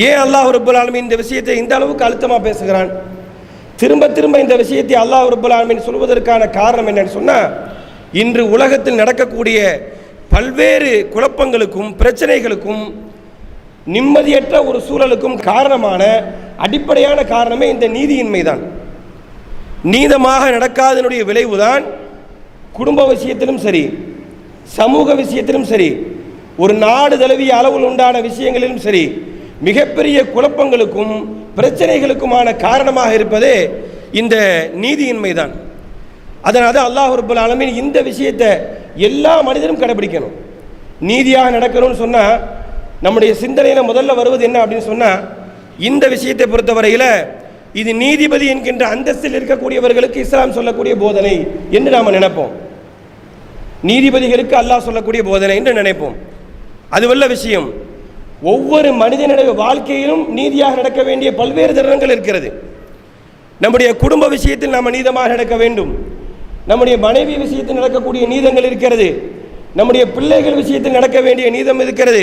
ஏன் அல்லாஹ் ரபுல் ஆலமின் இந்த விஷயத்தை இந்த அளவுக்கு அழுத்தமாக பேசுகிறான்? திரும்ப திரும்ப இந்த விஷயத்தை அல்லாஹ் ரபுல் ஆலமின் சொல்வதற்கான காரணம் என்னன்னு சொன்னால் இன்று உலகத்தில் நடக்கக்கூடிய பல்வேறு குழப்பங்களுக்கும் பிரச்சனைகளுக்கும் நிம்மதியற்ற ஒரு சூழலுக்கும் காரணமான அடிப்படையான காரணமே இந்த நீதியின்மை தான் நீதமாக நடக்காதனுடைய விளைவுதான் குடும்ப விஷயத்திலும் சரி சமூக விஷயத்திலும் சரி ஒரு நாடு தழுவிய அளவில் உண்டான விஷயங்களிலும் சரி மிகப்பெரிய குழப்பங்களுக்கும் பிரச்சனைகளுக்குமான காரணமாக இருப்பதே இந்த நீதியின்மை தான் அதனால் தான் அல்லாஹ் ரபுல் ஆலமின் இந்த விஷயத்தை எல்லா மனிதரும் கடைபிடிக்கணும். நீதியாக நடக்கணும்னு சொன்னால் நம்முடைய சிந்தனையில் முதல்ல வருவது என்ன அப்படின்னு சொன்னால் இந்த விஷயத்தை பொறுத்தவரையில் இது நீதிபதி என்கின்ற அந்தஸ்தில் இருக்கக்கூடியவர்களுக்கு இஸ்லாம் சொல்லக்கூடிய போதனை என்று நாம் நினைப்போம். நீதிபதிகளுக்கு அல்லாஹ் சொல்லக்கூடிய போதனை என்று நினைப்போம். அதுவல்ல விஷயம் ஒவ்வொரு மனிதனுடைய வாழ்க்கையிலும் நீதியாக நடக்க வேண்டிய பல்வேறு தருணங்கள் இருக்கிறது. நம்முடைய குடும்ப விஷயத்தில் நாம் நீதமாக நடக்க வேண்டும். நம்முடைய மனைவி விஷயத்தில் நடக்கக்கூடிய நீதங்கள் இருக்கிறது. நம்முடைய பிள்ளைகள் விஷயத்தில் நடக்க வேண்டிய நீதம் இருக்கிறது.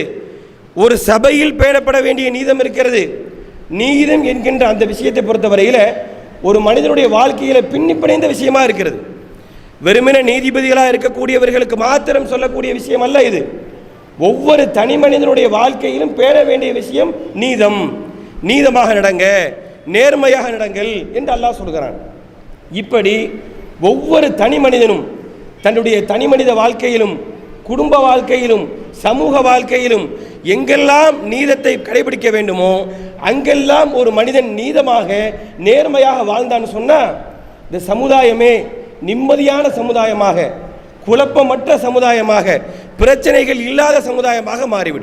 ஒரு சபையில் பேணப்பட வேண்டிய நீதம் இருக்கிறது. நீதம் என்கின்ற அந்த விஷயத்தை பொறுத்தவரையில் ஒரு மனிதனுடைய வாழ்க்கையில் பின்னிப்படைந்த விஷயமாக விஷயமா இருக்கிறது. வெறுமன நீதிபதிகளாக இருக்கக்கூடியவர்களுக்கு மாத்திரம் சொல்லக்கூடிய விஷயம் அல்ல இது. ஒவ்வொரு தனி மனிதனுடைய வாழ்க்கையிலும் பேண வேண்டிய விஷயம் நீதம். நீதமாக நடங்க நேர்மையாக நடங்கள் என்று அல்லாஹ் சொல்கிறான். இப்படி ஒவ்வொரு தனி மனிதனும் தன்னுடைய தனி மனித வாழ்க்கையிலும் குடும்ப வாழ்க்கையிலும் சமூக வாழ்க்கையிலும் எங்கெல்லாம் நீதத்தை கடைபிடிக்க வேண்டுமோ அங்கெல்லாம் ஒரு மனிதன் நீதமாக நேர்மையாக வாழ்ந்தான்னு சொன்னால் இந்த சமுதாயமே நிம்மதியான சமுதாயமாக குழப்பமற்ற சமுதாயமாக பிரச்சனைகள் இல்லாத சமுதாயமாக மாறிவிடும்.